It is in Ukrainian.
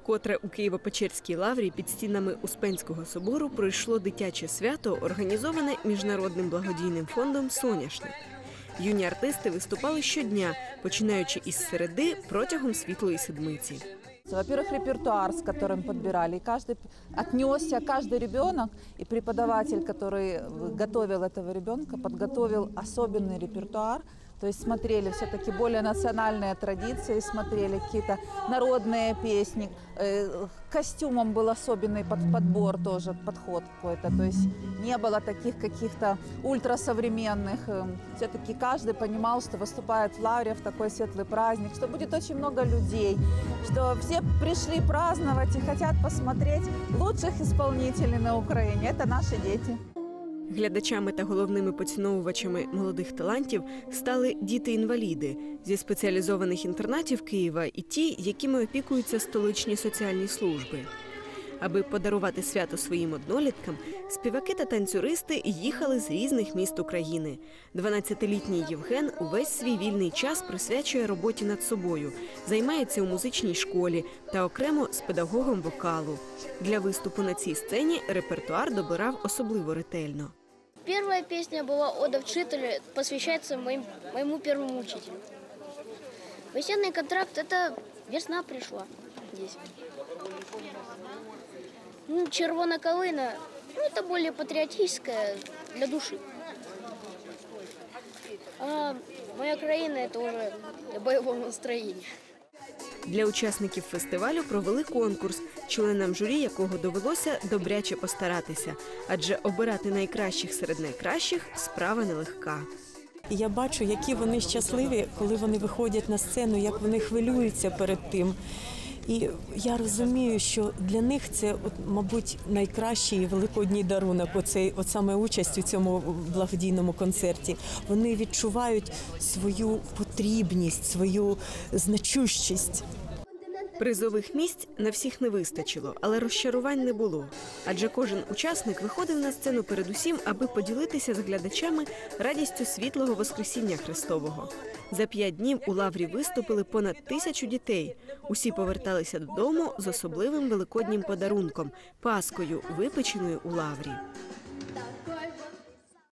Вкотре у Києво-Печерській лаврі під стінами Успенського собору пройшло дитяче свято, організоване міжнародним благодійним фондом Соняшник. Юні артисти виступали щодня, починаючи із середи протягом світлої седмиці. Во-первых, репертуар, с которым подбирали. И каждый отнесся, каждый ребенок и преподаватель, который готовил этого ребенка, подготовил особенный репертуар. То есть смотрели все-таки более национальные традиции, смотрели какие-то народные песни. Э, К костюмам был особенный под- подбор тоже, подход какой-то. То есть не было таких каких-то ультрасовременных. Все-таки каждый понимал, что выступает в Лавре в такой светлый праздник, что будет очень много людей, что все пришли праздновать и хотят посмотреть лучших исполнителей на Украине. Это наши дети. Глядачами та головними поціновувачами молодих талантів стали діти-інваліди зі спеціалізованих інтернатів Києва і ті, якими опікуються столичні соціальні служби. Аби подарувати свято своїм одноліткам, співаки та танцюристи їхали з різних міст України. 12-літній Євген увесь свій вільний час присвячує роботі над собою, займається у музичній школі та окремо з педагогом вокалу. Для виступу на цій сцені репертуар добирав особливо ретельно. Первая песня была «Ода вчителю», посвящается моим, моему первому учителю. Весенний контракт – это весна пришла здесь. Ну, червона калина, ну, это более патриотическое для души. А моя краина – это уже для боевого настроения. Для учасників фестивалю провели конкурс, членам журі якого довелося добряче постаратися, адже обирати найкращих серед найкращих справа нелегка. Я бачу, які вони щасливі, коли вони виходять на сцену, як вони хвилюються перед тим. І я розумію, що для них це, от, мабуть, найкращий великодній дарунок. Оцей, от саме участь у цьому благодійному концерті. Вони відчувають свою потрібність, свою значущість. Призових місць на всіх не вистачило, але розчарувань не було. Адже кожен учасник виходив на сцену передусім, аби поділитися з глядачами радістю світлого Воскресіння Христового. За п'ять днів у лаврі виступили понад тисячу дітей. Усі поверталися додому з особливим великоднім подарунком паскою, випеченою у лаврі.